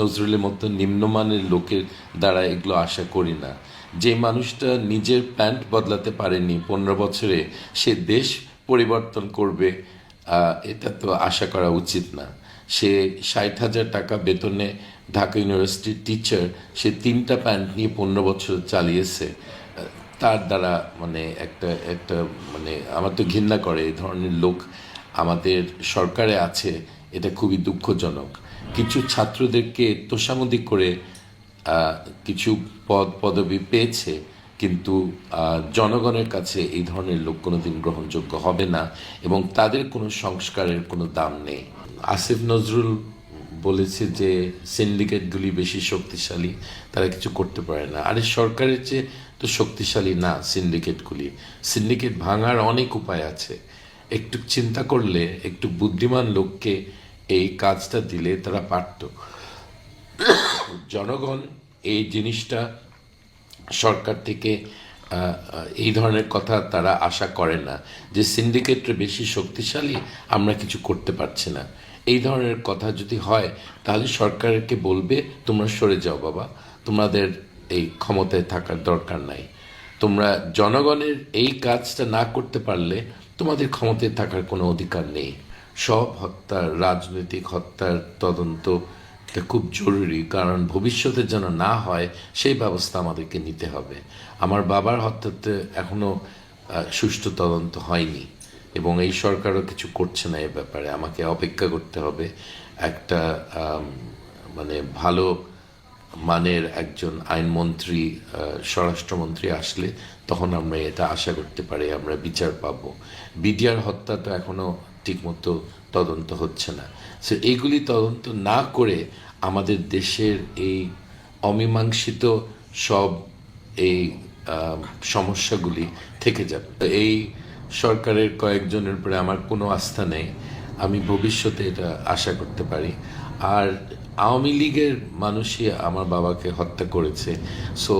নজরুলের মতো নিম্নমানের লোকের দ্বারা এগুলো আশা করি না। যে মানুষটা নিজের প্যান্ট বদলাতে পারেনি পনেরো বছরে, সে দেশ পরিবর্তন করবে এটা তো আশা করা উচিত না। সে ষাট হাজার টাকা বেতনে ঢাকা ইউনিভার্সিটির টিচার সে তিনটা প্যান্ট নিয়ে পনেরো বছর চালিয়েছে। তার দ্বারা মানে একটা একটা মানে আমার তো ঘৃণা করে, এই ধরনের লোক আমাদের সরকারে আছে, এটা খুবই দুঃখজনক। কিছু ছাত্রদেরকে তোষামদি করে কিছু পদ, পদবি পেয়েছে, কিন্তু জনগণের কাছে এই ধরনের লোক কোনোদিন গ্রহণযোগ্য হবে না এবং তাদের কোনো সংস্কারের কোনো দাম নেই। আসিফ নজরুল বলেছে যে, সিন্ডিকেটগুলি বেশি শক্তিশালী, তারা কিছু করতে পারে না। আরে সরকারের চেয়ে তো শক্তিশালী না সিন্ডিকেটগুলি। সিন্ডিকেট ভাঙার অনেক উপায় আছে। একটু চিন্তা করলে, একটু বুদ্ধিমান লোককে এই কাজটা দিলে তারা পারত। জনগণ এই জিনিসটা সরকার থেকে এই ধরনের কথা তারা আশা করে না যে সিন্ডিকেটটা বেশি শক্তিশালী, আমরা কিছু করতে পারছি না। এই ধরনের কথা যদি হয়, তাহলে সরকারকে বলবে, তোমরা সরে যাও বাবা, তোমাদের এই ক্ষমতায় থাকার দরকার নাই। তোমরা জনগণের এই কাজটা না করতে পারলে, তোমাদের ক্ষমতায় থাকার কোনো অধিকার নেই। সব হত্যার, রাজনৈতিক হত্যার তদন্ত খুব জরুরি, কারণ ভবিষ্যতে যেন না হয় সেই ব্যবস্থা আমাদেরকে নিতে হবে। আমার বাবার হত্যাতে এখনও সুষ্ঠু তদন্ত হয়নি এবং এই সরকারও কিছু করছে না এ ব্যাপারে। আমাকে অপেক্ষা করতে হবে। একটা মানে ভালো মানের একজন আইনমন্ত্রী স্বরাষ্ট্রমন্ত্রী আসলে তখন আমরা এটা আশা করতে পারি, আমরা বিচার পাব। বিডিআর হত্যা তো এখনও ঠিকমতো তদন্ত হচ্ছে না। সো এইগুলি তদন্ত না করে আমাদের দেশের এই অমীমাংসিত সব এই সমস্যাগুলি থেকে যাবে। এই সরকারের কয়েকজনের উপরে আমার কোনো আস্থা নেই। আমি ভবিষ্যতে এটা আশা করতে পারি। আর আওয়ামী লীগের মানুষই আমার বাবাকে হত্যা করেছে। সো